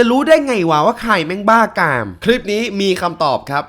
จะรู้ได้ไงวะว่าใครแม่งบ้ากาม คลิปนี้มีคำตอบครับ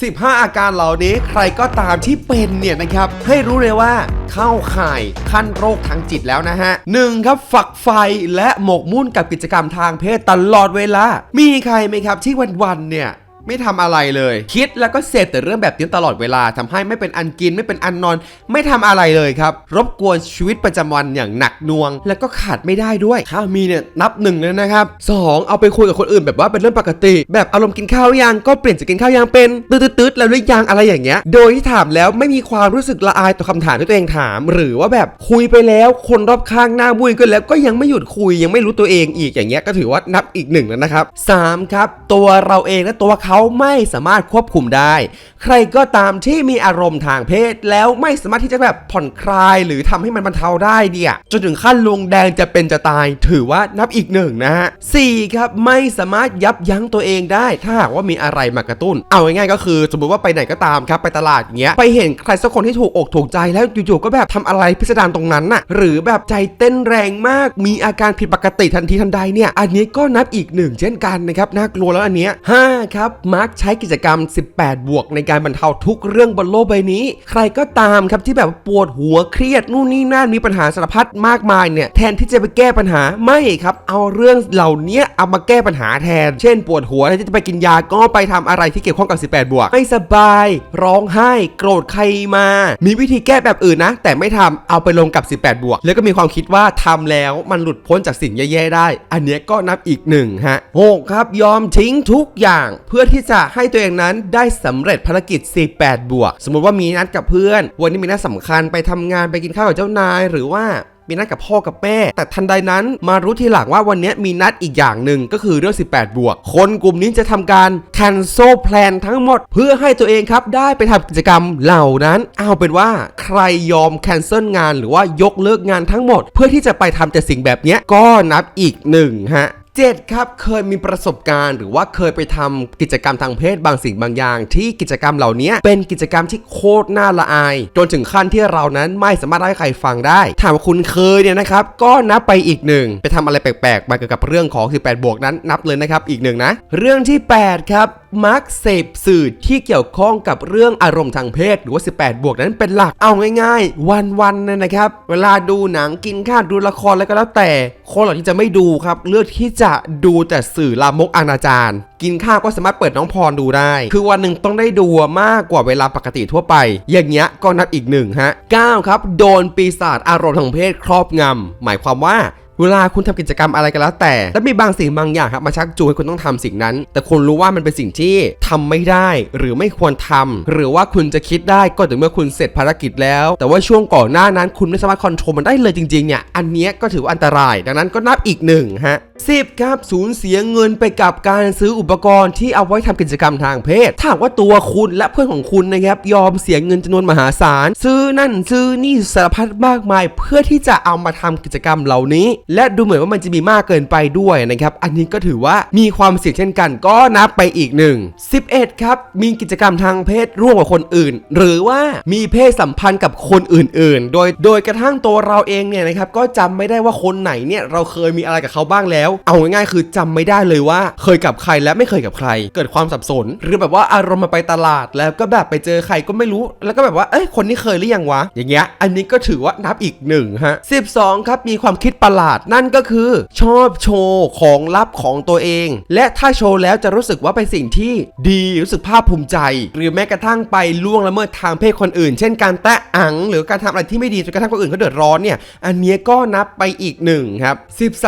15 อาการเหล่านี้ใครก็ตามที่เป็นเนี่ยนะครับ ให้รู้เลยว่าเข้าข่ายขั้นโรคทางจิตแล้วนะฮะหนึ่งครับฝักไฟและหมกมุ่นกับกิจกรรมทางเพศตลอดเวลา มีใครไหมครับที่วันๆเนี่ย ไม่ทำอะไรเลย คิดแล้วก็เสพแต่เรื่องแบบนี้ตลอดเวลาทำให้ไม่เป็นอันกินไม่เป็นอันนอน ไม่ทำอะไรเลยครับ รบกวนชีวิตประจำวันอย่างหนักหน่วง แล้วก็ขาดไม่ได้ด้วยถ้ามีเนี่ยนับหนึ่งเลยนะครับสองเอาไปคุยกับคนอื่นแบบว่าเป็นเรื่องปกติ แบบอารมณ์กินข้าวยังก็เปลี่ยนจากกินข้าวยังเป็นตืดๆแล้วหรือยังอะไรอย่างเงี้ย โดยที่ถามแล้วไม่มีความรู้สึกละอายต่อคำถามที่ตัวเองถาม หรือว่าแบบคุยไปแล้วคนรอบข้างหน้าบุยกันแล้วก็ยังไม่หยุดคุยยังไม่รู้ตัวเองอีกอย่างเงี้ยก็ถือว่านับอีกหนึ่งแล้วนะครับสามครับตัวเราเองและตัวเขาาไม่สามารถควบคุมได้ ใครก็ตามที่มีอารมณ์ทางเพศ แล้วไม่สามารถที่จะแบบผ่อนคลายหรือทำให้มันบรรเทาได้เนี่ยจนถึงขั้นลงแดงจะเป็นจะตาย ถือว่านับอีกหนึ่งนะฮะสี่ครับไม่สามารถยับยั้งตัวเองได้ ถ้าหากว่ามีอะไรมากระตุ้น เอาง่ายๆก็คือ สมมติว่าไปไหนก็ตามครับไปตลาดเงี้ยไปเห็นใครสักคนที่ถูกอกถูกใจแล้วอยู่ๆก็แบบทำอะไรพิสดารตรงนั้นน่ะหรือแบบใจเต้นแรงมาก มีอาการผิดปกติทันทีทันใดเนี่ย อันนี้ก็นับอีกหนึ่งเช่นกันนะครับน่ากลัวแล้วอันเนี้ยห้าครับมักใช้กิจกรรม 18 บวก ในการบรรเทาทุกเรื่องบนโลกใบนี้ ใครก็ตามครับที่แบบปวดหัวเครียดนู่นนี่นั่นมีปัญหาสารพัดมากมายเนี่ยแทนที่จะไปแก้ปัญหาไม่ครับ เอาเรื่องเหล่านี้เอามาแก้ปัญหาแทน เช่น ปวดหัวแทนที่จะไปกินยาก็ไปทำอะไรที่เกี่ยวข้องกับ 18 บวกไม่สบาย ร้องไห้ โกรธใครมา มีวิธีแก้แบบอื่นนะ แต่ไม่ทำเอาไปลงกับ 18 บวก แล้วก็มีความคิดว่าทำแล้วมันหลุดพ้นจากสิ่งแย่ๆได้ อันนี้ก็นับอีกหนึ่งฮะหกครับยอมทิ้งทุกอย่างเพื่อที่ที่จะให้ตัวเองนั้นได้สำเร็จภารกิจ18บวก สมมุติว่ามีนัดกับเพื่อน วันนี้มีนัดสำคัญไปทำงานไปกินข้าวกับเจ้านาย หรือว่ามีนัดกับพ่อกับแม่ แต่ทันใดนั้นมารู้ทีหลังว่าวันนี้มีนัดอีกอย่างหนึ่งก็คือเรื่อง 18 บวก คนกลุ่มนี้จะทำการ cancel plan ทั้งหมด เพื่อให้ตัวเองครับได้ไปทำกิจกรรมเหล่านั้น เอาเป็นว่าใครยอม cancel งานหรือว่ายกเลิกงานทั้งหมด เพื่อที่จะไปทำแต่สิ่งแบบเนี้ยก็นับอีกหนึ่งฮะ 7ครับเคยมีประสบการณ์หรือว่าเคยไปทำกิจกรรมทางเพศบางสิ่งบางอย่าง ที่กิจกรรมเหล่านี้เป็นกิจกรรมที่โคตรน่าละอาย จนถึงขั้นที่เรานั้นไม่สามารถให้ใครฟังได้ ถามว่าคุณเคยเนี่ยนะครับ ก็นับไปอีกหนึ่งไปทำอะไรแปลกๆไปเกี่ยวกับเรื่องของ 18 บวกนั้นนับเลยนะครับอีกหนึ่งนะ เรื่องที่ 8 ครับมักเสพสื่อที่เกี่ยวข้องกับเรื่องอารมณ์ทางเพศ หรือว่า 18 บวกนั้นเป็นหลักเอาง่าย ๆ วันๆเนี่ยนะครับ เวลาดูหนังกินข้าวดูละครแล้วก็แล้วแต่ คนเหล่านี้จะไม่ดูครับ เลือกที่จะดูแต่สื่อลามกอนาจารกินข้าวก็สามารถเปิดน้องพรดูได้ คือวันหนึ่งต้องได้ดูมากกว่าเวลาปกติทั่วไป อย่างเงี้ยก็นับอีกหนึ่งฮะ9ครับ โดนปีศาจอารมณ์ทางเพศครอบงำหมายความว่า เวลาคุณทำกิจกรรมอะไรก็แล้วแต่ แล้วมีบางสิ่งบางอย่างครับมาชักจูงให้คุณต้องทำสิ่งนั้น แต่คุณรู้ว่ามันเป็นสิ่งที่ทำไม่ได้หรือไม่ควรทำหรือว่าคุณจะคิดได้ก็ต่อเมื่อคุณเสร็จภารกิจแล้ว แต่ว่าช่วงก่อนหน้านั้นคุณไม่สามารถคอนโทรลมันได้เลยจริงๆเนี่ยอันนี้ก็ถือว่าอันตราย ดังนั้นก็นับอีกหนึ่งฮะสิบครับสูญเสียเงินไปกับการซื้ออุปกรณ์ที่เอาไว้ทำกิจกรรมทางเพศถ้าว่าตัวคุณและเพื่อนของคุณนะครับยอมเสียเงินจำนวนมหาศาล ซื้อนั่นซื้อนี่สารพัดมากมาย เพื่อที่จะเอามาทำกิจกรรมเหล่านี้และดูเหมือนว่ามันจะมีมากเกินไปด้วยนะครับ อันนี้ก็ถือว่ามีความเสี่ยงเช่นกัน ก็นับไปอีกหนึ่ง11 ครับ มีกิจกรรมทางเพศร่วมกับคนอื่น หรือว่ามีเพศสัมพันธ์กับคนอื่น ๆ โดยโดยกระทั่งตัวเราเองเนี่ยนะครับก็จำไม่ได้ว่าคนไหนเนี่ยเราเคยมีอะไรกับเขาบ้างแล้ว เอาง่ายๆคือจำไม่ได้เลยว่า เคยกับใครและไม่เคยกับใคร เกิดความสับสน หรือแบบว่าอารมณ์มาไปตลาด แล้วก็แบบไปเจอใครก็ไม่รู้ แล้วก็แบบว่าเอ้ยคนนี้เคยหรือยังวะ อย่างเงี้ยอันนี้ก็ถือว่านับอีกหนึ่งฮะ12 ครับมีความคิดประหลาดนั่นก็คือชอบโชว์ของลับของตัวเอง และถ้าโชว์แล้วจะรู้สึกว่าเป็นสิ่งที่ดีรู้สึกภาคภูมิใจ หรือแม้กระทั่งไปล่วงละเมิดทางเพศคนอื่น เช่นการแตะอัง หรือการทำอะไรที่ไม่ดีจนกระทั่งคนอื่นเขาเดือดร้อนเนี่ยอันนี้ก็นับไปอีกหนึ่งครับ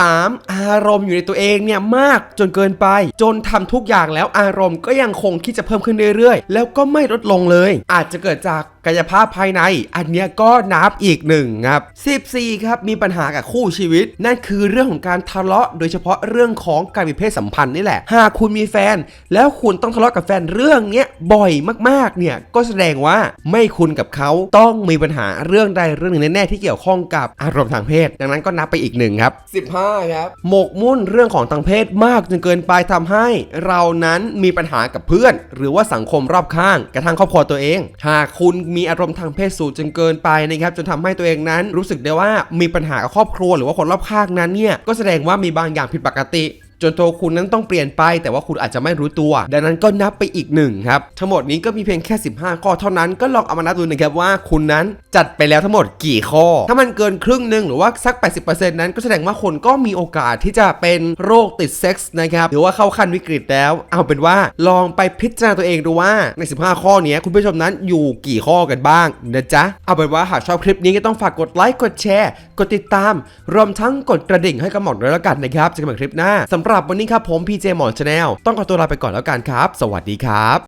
13 อารมณ์อยู่ในตัวเองเนี่ยมากจนเกินไป จนทำทุกอย่างแล้วอารมณ์ก็ยังคงที่จะเพิ่มขึ้นเรื่อยๆ แล้วก็ไม่ลดลงเลย อาจจะเกิดจากกายภาพภายใน อันเนี้ยก็นับอีกหนึ่งครับ14ครับมีปัญหากับคู่ชีวิต นั่นคือเรื่องของการทะเลาะ โดยเฉพาะเรื่องของการมีเพศสัมพันธ์นี่แหละ หากคุณมีแฟน แล้วคุณต้องทะเลาะกับแฟนเรื่องเนี้ยบ่อยมากๆเนี่ยก็แสดงว่าไม่คุณกับเขาต้องมีปัญหาเรื่องใดเรื่องหนึ่งแน่ๆที่เกี่ยวข้องกับอารมณ์ทางเพศ ดังนั้นก็นับไปอีกหนึ่งครับ15ครับหมกมุ่นเรื่องของทางเพศมากจนเกินไปทำให้ เรานั้นมีปัญหากับเพื่อน หรือว่าสังคมรอบข้างกระทั่งครอบครัวตัวเอง หากคุณมีอารมณ์ทางเพศสูงจนเกินไปนะครับจนทำให้ตัวเองนั้นรู้สึกได้ว่ามีปัญหากับครอบครัวหรือว่าคนรอบข้างนั้นเนี่ยก็แสดงว่ามีบางอย่างผิดปกติ จนตัวคุณนั้นต้องเปลี่ยนไป แต่ว่าคุณอาจจะไม่รู้ตัว ดังนั้นก็นับไปอีกหนึ่งครับ ทั้งหมดนี้ก็มีเพียงแค่ 15 ข้อเท่านั้นก็ลองเอามานับดูนะครับว่าคุณนั้นจัดไปแล้วทั้งหมดกี่ข้อ ถ้ามันเกินครึ่งหนึ่งหรือว่าสัก 80%นั้นก็แสดงว่าคนก็มีโอกาสที่จะเป็นโรคติดเซ็กส์นะครับหรือว่าเข้าขั้นวิกฤตแล้ว เอาเป็นว่าลองไปพิจารณาตัวเองดูว่าใน 15 ข้อนี้คุณผู้ชมนั้นอยู่กี่ข้อกันบ้างนะจ๊ะเอาเป็นว่าหากชอบคลิปนี้ก็ต้องฝากกดไลค์กดแชร์ กดติดตาม รวมทั้งกดกระดิ่งให้กับหมอนด้วยแล้วกันนะครับเจอกันใหม่คลิปหน้าสำหรับหรับวันนี้ครับผมพีเจหมอนชาแนลต้องขอตัวลาไปก่อนแล้วกันครับ สวัสดีครับ